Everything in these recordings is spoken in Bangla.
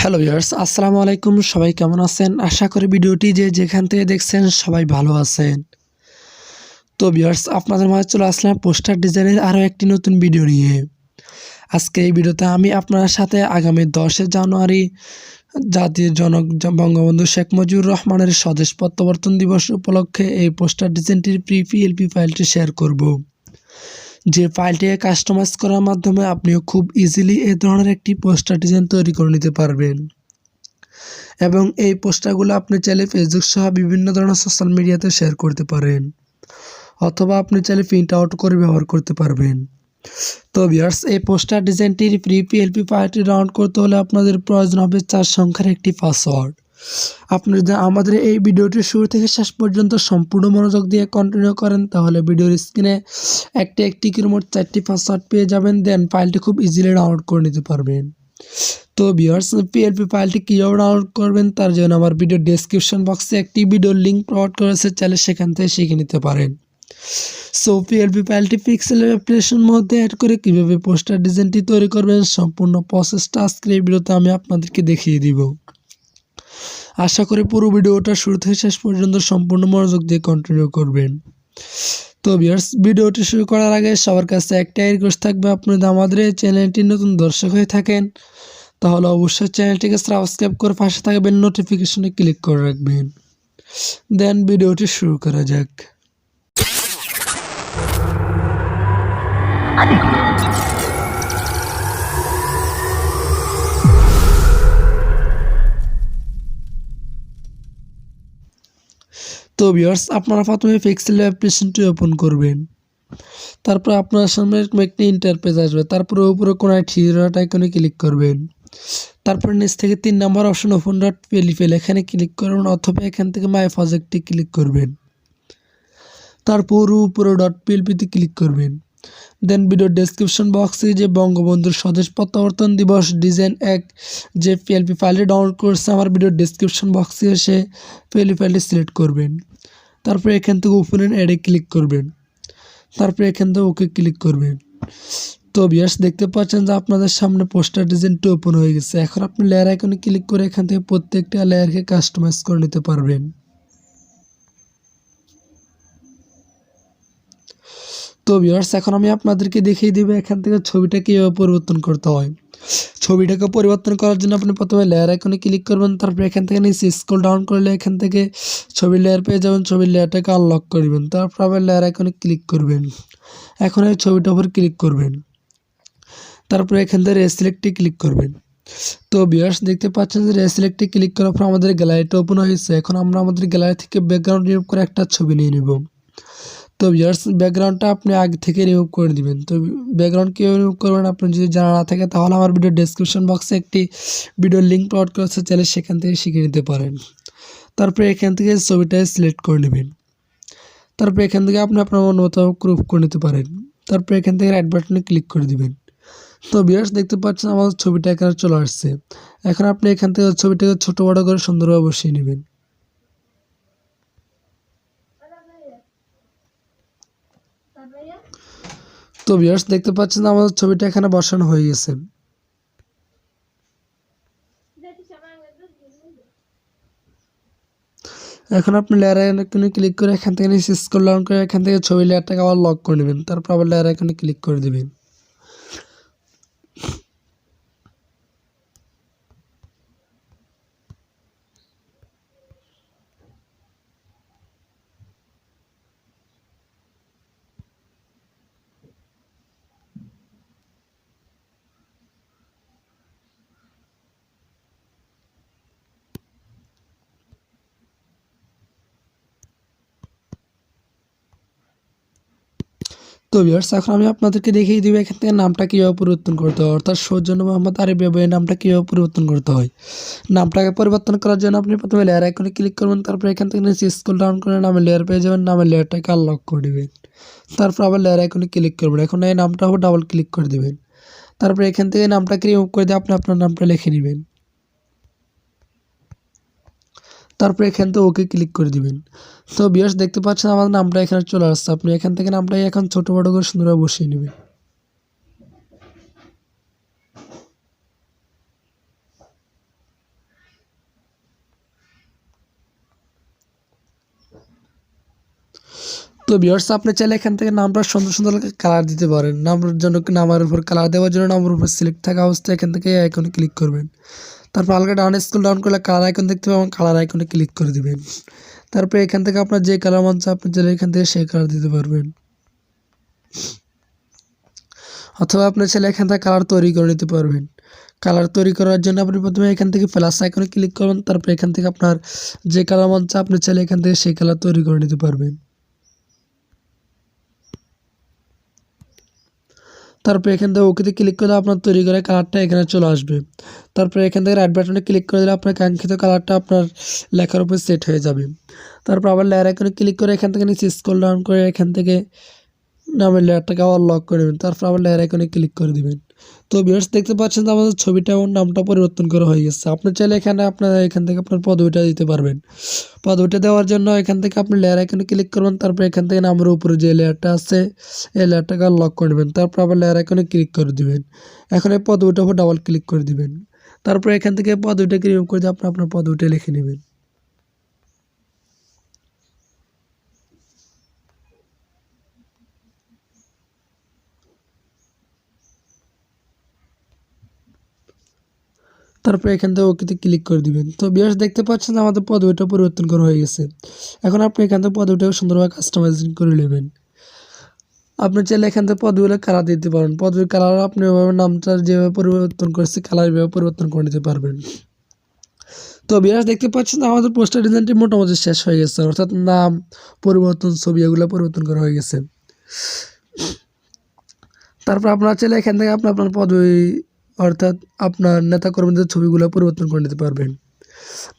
হ্যালো ভিউয়ার্স আসসালামু আলাইকুম। সবাই কেমন আছেন? আশা করি ভিডিওটি যে যেখান থেকে দেখছেন সবাই ভালো আছেন। তো ভিউয়ার্স আপনাদের মাঝে চলে আসলাম পোস্টার ডিজাইনের আরও একটি নতুন ভিডিও নিয়ে। আজকে এই ভিডিওতে আমি আপনার সাথে আগামী দশই জানুয়ারি জাতির জনক বঙ্গবন্ধু শেখ মুজিবুর রহমানের স্বদেশ প্রত্যাবর্তন দিবস উপলক্ষে এই পোস্টার ডিজাইনটির প্রি পিএলপি ফাইলটি শেয়ার করব। যে ফাইলটিকে কাস্টমাইজ করার মাধ্যমে আপনিও খুব ইজিলি এ ধরনের একটি পোস্টার ডিজাইন তৈরি করে নিতে পারবেন। এবং এই পোস্টারগুলো আপনি চাইলে ফেসবুক সহ বিভিন্ন ধরনের সোশ্যাল মিডিয়াতে শেয়ার করতে পারেন, অথবা আপনি চাইলে প্রিন্ট আউট করে ব্যবহার করতে পারবেন। তো ভিউয়ার্স এই পোস্টার ডিজাইনটির প্রি পিএলপি ফাইলটি ডাউনলোড করতে হলে আপনাদের প্রয়োজন হবে চার সংখ্যার একটি পাসওয়ার্ড আপনি যদি আমাদের এই ভিডিওটি শুরু থেকে শেষ পর্যন্ত সম্পূর্ণ মনোযোগ দিয়ে কন্টিনিউ করেন, তাহলে ভিডিওর স্ক্রিনে একটি একটি করে মোট চারটি পাসওয়ার্ড পেয়ে যাবেন দেন ফাইলটি খুব ইজিলি ডাউনলোড করে নিতে পারবেন। তো ভিউয়ার্স পিএলপি ফাইলটি কীভাবে ডাউনলোড করবেন, তার জন্য আমার ভিডিও ডেসক্রিপশন বক্সে একটি ভিডিওর লিঙ্ক প্রোভাইড করেছে চাইলে সেখান থেকে শিখে নিতে পারেন। সো পিএলপি ফাইলটি পিক্সেলের অ্যাপ্লিকেশন মধ্যে অ্যাড করে কীভাবে পোস্টার ডিজাইনটি তৈরি করবেন, সম্পূর্ণ প্রসেসটা আজকের এই ভিডিওতে আমি আপনাদেরকে দেখিয়ে দিব। আশা করি পুরো ভিডিওটা শুরু থেকে শেষ পর্যন্ত সম্পূর্ণ মনোযোগ দিয়ে কন্টিনিউ করবেন। তো ভিউয়ার্স ভিডিওটি শুরু করার আগে সবার কাছে একটাই রিকোয়েস্ট থাকবে, আপনি যদি আমাদের এই চ্যানেলটি নতুন দর্শক হয়ে থাকেন, তাহলে অবশ্যই চ্যানেলটিকে সাবস্ক্রাইব করে পাশে থাকবেন নোটিফিকেশনে ক্লিক করে রাখবেন। দেন ভিডিওটি শুরু করা যাক। তো ভিওর্স আপনারা প্রথমে পিক্সেল অ্যাপ্লিকেশনটি ওপেন করবেন। তারপর আপনার সামনে একটি ইন্টারপেজ আসবে। তারপরে উপরে কোনো থ্রি ডট আইকনে ক্লিক করবেন। তারপর নিচ থেকে তিন নম্বর অপশন ওপেন ডট পেলিফেল এখানে ক্লিক করবেন অথবা এখান থেকে মাই প্রজেক্টে ক্লিক করবেন। তারপর উপরে ডট পিএলপিতে ক্লিক করবেন। দেন ভিডিও ডেসক্রিপশন বক্সে যে বঙ্গবন্ধুর স্বদেশ প্রত্যাবর্তন দিবস ডিজাইন এক যে পিএলপি ফাইলটি ডাউনলোড করছে, আমার ভিডিও ডেসক্রিপশন বক্সে এসে পিএলপি ফাইলটি সিলেক্ট করবেন। তারপরে এখান থেকে ওপেন অ্যাডে ক্লিক করবেন। তারপরে এখান থেকে ওকে ক্লিক করবেন। তো বিয়াস দেখতে পাচ্ছেন যে আপনাদের সামনে পোস্টার ডিজাইনটি ওপেন হয়ে গেছে। এখন আপনি লেয়ার আইকনে ক্লিক করে এখান থেকে প্রত্যেকটা লেয়ারকে কাস্টমাইজ করে নিতে পারবেন। তো ভিউয়ার্স এখন আমি আপনাদেরকে দেখিয়ে দেবো এখান থেকে ছবিটা কীভাবে পরিবর্তন করতে হয়। ছবিটাকে পরিবর্তন করার জন্য আপনি প্রথমে লেয়ার আইকনে ক্লিক করবেন, তারপর এখান থেকে নিচে স্কুল ডাউন করলে এখান থেকে ছবির লেয়ার পেয়ে যাবেন, ছবির লেয়ারটাকে আনলক করবেন তারপর আবার লেয়ার আইকনে ক্লিক করবেন। এখন এই ছবিটার উপর ক্লিক করবেন, তারপরে এখান থেকে রেসিলেক্টে ক্লিক করবেন। তো ভিউয়ার্স দেখতে পাচ্ছেন যে রেসিলেক্টে ক্লিক করার পর আমাদের গ্যালারিটা ওপেন হয়েছে এখন আমরা আমাদের গ্যালারি থেকে ব্যাকগ্রাউন্ড রিমুভ করে একটা ছবি নিয়ে নেব। তো ভিউয়ার্স ব্যাকগ্রাউন্ডটা আপনি আগে থেকে রিমুভ করে দিবেন। তো ব্যাকগ্রাউন্ড কীভাবে রিমুভ করবেন আপনি যদি জানা না থাকে, তাহলে আমার ভিডিও ডেসক্রিপশন বক্সে একটি ভিডিওর লিঙ্ক প্রোভাইড করেছে, চাইলে সেখান থেকে শিখে নিতে পারেন। তারপরে এখান থেকে ছবিটা সিলেক্ট করে নেবেন। তারপরে এখান থেকে আপনি আপনার মতো গ্রুপ করে নিতে পারেন। তারপরে এখান থেকে রাইট বাটনে ক্লিক করে দিবেন। তো ভিউয়ার্স দেখতে পাচ্ছেন আমাদের ছবিটা এখানে চলে আসছে। এখন আপনি এখান থেকে ছবিটাকে ছোটো বড়ো করে সুন্দরভাবে বসিয়ে নেবেন। তো ভিউয়ার্স দেখতে পাচ্ছেন আমাদের ছবিটা এখানে বসানো হয়ে গেছে। এখন আপনি লেয়ার আইকনে ক্লিক করে এখান থেকে নিচে স্ক্রল ডাউন করে এখান থেকে ছবি লেয়ারটাকে আবার লক করে নেবেন। তারপর আবার লেয়ার আইকনে ক্লিক করে দেবেন। তো ভিউয়ার্স এখন আমি আপনাদেরকে দেখিয়ে দিব এখান থেকে নামটা কীভাবে পরিবর্তন করতে হয়। অর্থাৎ সৌজন্য মোহাম্মদ আরিফ এই নামটা কীভাবে পরিবর্তন করতে হয়। নামটাকে পরিবর্তন করার জন্য আপনি প্রথমে লেয়ার আইকনে ক্লিক করবেন, তারপর এখান থেকে নিচে স্কুল ডাউন করে নামে লেয়ার পেয়ে যাবেন নামে লেয়ারটাকে আনলক করে দেবেন। তারপর আবার লেয়ার আইকনে ক্লিক করবেন, এখন এই নামটা ডাবল ক্লিক করে দেবেন। তারপর এখান থেকে নামটাকে রিমুভ করে দিয়ে আপনি আপনার নামটা লিখে নেবেন। তারপর এখান থেকে ওকে ক্লিক করে দিবেন। তো বিয়ার্স দেখতে পাচ্ছেন আমার নামটা এখানে চলে আসছে। আপনি এখান থেকে নামটাই এখন ছোটো বড়ো করে সুন্দরভাবে বসিয়ে নেবেন। তো বিয়ার্স আপনি চাইলে এখান থেকে নামটা সুন্দর সুন্দর কালার দিতে পারেন। নামের জন্য নামের উপর কালার দেওয়ার জন্য নামের উপর সিলেক্ট থাকা অবস্থায় এখান থেকে আইকনে ক্লিক করবেন। তারপর হালকা ডাউন স্কুল ডাউন করলে কালার আইকন দেখতে পাবেন কালার আইকনে ক্লিক করে দিবেন। তারপরে এখান থেকে আপনার যে কালার মন চায়, আপনি চাইলে এখান থেকে সেই কালার দিতে পারবেন। অথবা আপনি চাইলে এখান থেকে কালার তৈরি করে নিতে পারবেন। কালার তৈরি করার জন্য আপনি প্রথমে এখান থেকে প্লাস আইকনে ক্লিক করবেন, তারপর এখান থেকে আপনার যে কালার মন চায়, আপনি চাইলে এখান থেকে সেই কালার তৈরি করে নিতে পারবেন। তারপর এখান থেকে ওকেতে ক্লিক করলে আপনার তৈরি করে কালারটা এখানে চলে আসবে। তারপরে এখান থেকে রাইট বাটনে ক্লিক করে দিলে আপনার কাঙ্ক্ষিত কালারটা আপনার লেখার উপর সেট হয়ে যাবে। তারপর আবার লেয়ার এখানে ক্লিক করে এখান থেকে নিচে স্ক্রল ডাউন করে এখান থেকে নামের লেয়ারটাকে আবার লক করে নেবেন তারপর আবার লেয়ার আইকনে ক্লিক করে দিবেন। তো ভিউয়ার্স দেখতে পাচ্ছেন যে আমাদের ছবিটা এবং নামটা পরিবর্তন করা হয়ে গেছে। আপনি চাইলে এখানে আপনার এখান থেকে আপনার পদবিটা দিতে পারবেন। পদবিটা দেওয়ার জন্য এখান থেকে আপনি লেয়ার আইকনে ক্লিক করবেন। তারপর এখান থেকে নামের উপরে যে লেয়ারটা আছে, এই লেয়ারটাকে লক করে নেবেন তারপর আবার লেয়ার আইকনে ক্লিক করে দিবেন। এখন এই পদবিটার উপর ডাবল ক্লিক করে দিবেন। তারপর এখান থেকে পদবিটাকে রিমুভ করে দিয়ে আপনি আপনার পদবিটা লিখে নেবেন। তারপর এখান থেকে ওকেতে ক্লিক করে দিবেন। তো বিয়ার্স দেখতে পাচ্ছেন আমাদের পদবিটা পরিবর্তন করা হয়ে গেছে। এখন আপনি এখান থেকে পদবিটাকে সুন্দরভাবে কাস্টমাইজিং করে নেবেন। আপনি চাইলে এখান থেকে পদবিগুলো কালার দিতে পারেন। পদবির কালার আপনি ওইভাবে নামটা যেভাবে পরিবর্তন করেছে কালার এভাবে পরিবর্তন করে নিতে পারবেন। তো বিয়ার্স দেখতে পাচ্ছেন আমাদের পোস্টার ডিজাইনটি মোটামুটি শেষ হয়ে গেছে। অর্থাৎ নাম, পরিবর্তন, ছবি এগুলো পরিবর্তন করা হয়ে গেছে। তারপর আপনার চাইলে এখান থেকে আপনি আপনার পদবি অর্থাৎ আপনার নেতাকর্মীদের ছবিগুলো পরিবর্তন করে নিতে পারবেন।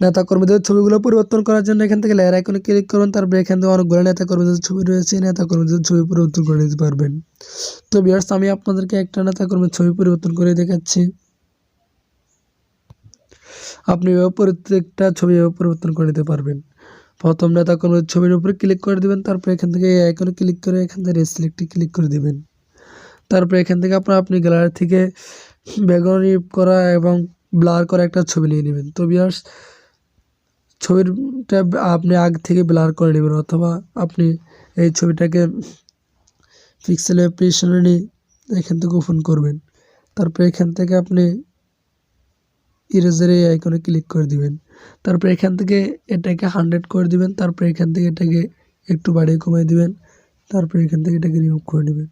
নেতাকর্মীদের ছবিগুলো পরিবর্তন করার জন্য এখান থেকে লেয়ার আইকনে ক্লিক করুন, তারপরে এখান থেকে অনেকগুলো নেতাকর্মীদের ছবি রয়েছে, নেতাকর্মীদের ছবি পরিবর্তন করে নিতে পারবেন। তো বিয়ার্স আমি আপনাদেরকে একটা নেতাকর্মীর ছবি পরিবর্তন করে দেখাচ্ছি। আপনি প্রত্যেকটা ছবি পরিবর্তন করে নিতে পারবেন। প্রথম নেতাকর্মীর ছবির উপরে ক্লিক করে দেবেন, তারপর এখান থেকে এই আইকনে ক্লিক করে এখান থেকে রেসিলেক্টে ক্লিক করে দেবেন। তারপর এখান থেকে আপনার, আপনি গ্যালারি থেকে ব্যাকগ্রাউন্ড করা এবং ব্লার করা একটা ছবি নিয়ে নেবেন। তো বিয়ার্স ছবিটা আপনি আগ থেকে ব্লার করে নেবেন অথবা আপনি এই ছবিটাকে পিক্সেল অ্যাপ্লিকেশনে নিয়ে এখান থেকে ওপেন করবেন। তারপর এখান থেকে আপনি ইরেজার এই আইকনে ক্লিক করে দিবেন। তারপর এখান থেকে এটাকে হান্ড্রেড করে দিবেন। তারপর এখান থেকে এটাকে একটু বাড়িয়ে কমিয়ে দিবেন। তারপর এখান থেকে এটাকে রিমুভ করে নেবেন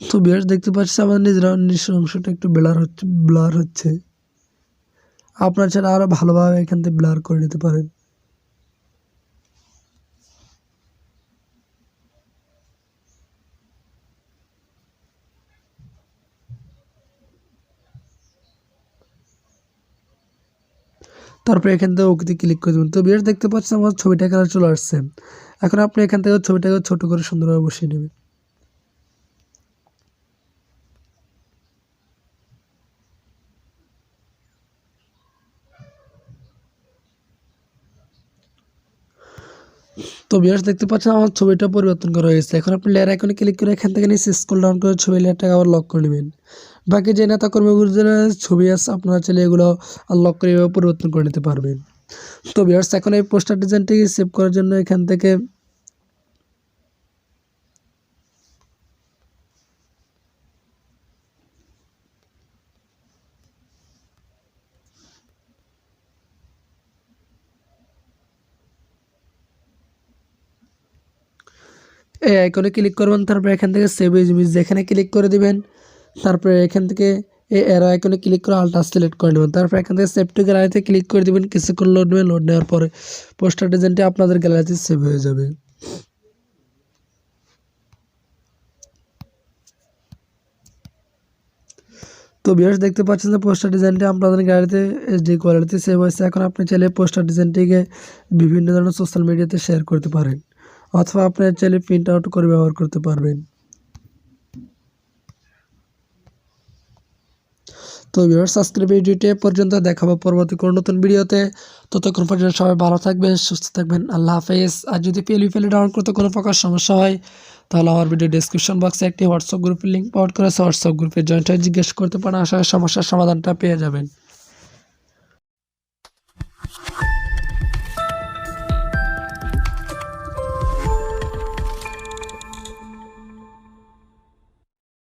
তো বিয়ার্স দেখতে পাচ্ছি আমাদের নিজেরা নিজের অংশটা একটু ব্লার হচ্ছে ব্লার হচ্ছে। আপনার ছাড়া আরও ভালোভাবে এখান থেকে ব্লার করে নিতে পারেন। তারপরে এখান থেকে ওকে ক্লিক করে দেবেন। তো বিয়ার্স দেখতে পাচ্ছেন আমার ছবিটা এখানে চলে আসছে। এখন আপনি এখান থেকে ছবিটাকে ছোটো করে সুন্দরভাবে বসিয়ে নেবেন। তো বিয়ার্স দেখতে পাচ্ছেন আমার ছবিটা পরিবর্তন করা হয়েছে। এখন আপনি লেয়ার আইকনে ক্লিক করে এখান থেকে নিচে স্কুল ডাউন করে ছবি লেয়ারটাকে আবার লক করে নেবেন। বাকি যে নেতা কর্মীগুলোর ছবি আছে, আপনারা চাইলে এগুলো লক করে এভাবে পরিবর্তন করে নিতে পারবেন। তো বিয়ার্স এখন এই পোস্টার ডিজাইনটিকে সেভ করার জন্য এখান থেকে এই আইকনে ক্লিক করবেন, তারপর এখান থেকে সেভ ইমেজ যেখানে ক্লিক করে দিবেন, তারপরে এখান থেকে এই এরো আইকনে ক্লিক করে আলটা সিলেক্ট করে নেবেন। তারপর এখান থেকে সেভ টু গ্যালারিতে ক্লিক করে দিবেন, কিছুক্ষণ লোড নেবেন লোড নেওয়ার পরে পোস্টার ডিজাইনটি আপনাদের গ্যালারিতে সেভ হয়ে যাবে। তো বিয়ার্স দেখতে পাচ্ছেন যে পোস্টার ডিজাইনটি আপনাদের গ্যালারিতে এইচডি কোয়ালিটিতে সেভ হয়েছে। এখন আপনি চাইলে পোস্টার ডিজাইনটিকে বিভিন্ন ধরনের সোশ্যাল মিডিয়াতে শেয়ার করতে পারেন। অথবা আপনার চাইলে প্রিন্ট আউট করে ব্যবহার করতে পারবেন। তো ভিউয়ার সাবস্ক্রাইব ভিডিওটি পর্যন্ত, দেখাবো পরবর্তী কোনো নতুন ভিডিওতে। ততক্ষণ পর্যন্ত সবাই ভালো থাকবেন, সুস্থ থাকবেন, আল্লাহ হাফেজ। আর যদি পেলি পেলি ডাউনলোড করতে কোনো প্রকার সমস্যা হয়, তাহলে আমার ভিডিও ডিসক্রিপশন বক্সে একটি হোয়াটসঅ্যাপ গ্রুপের লিঙ্ক পাওয়ার করেছে হোয়াটসঅ্যাপ গ্রুপে জয়েন্ট হয়ে জিজ্ঞেস করতে পারেন আসলে সমস্যার সমাধানটা পেয়ে যাবেন।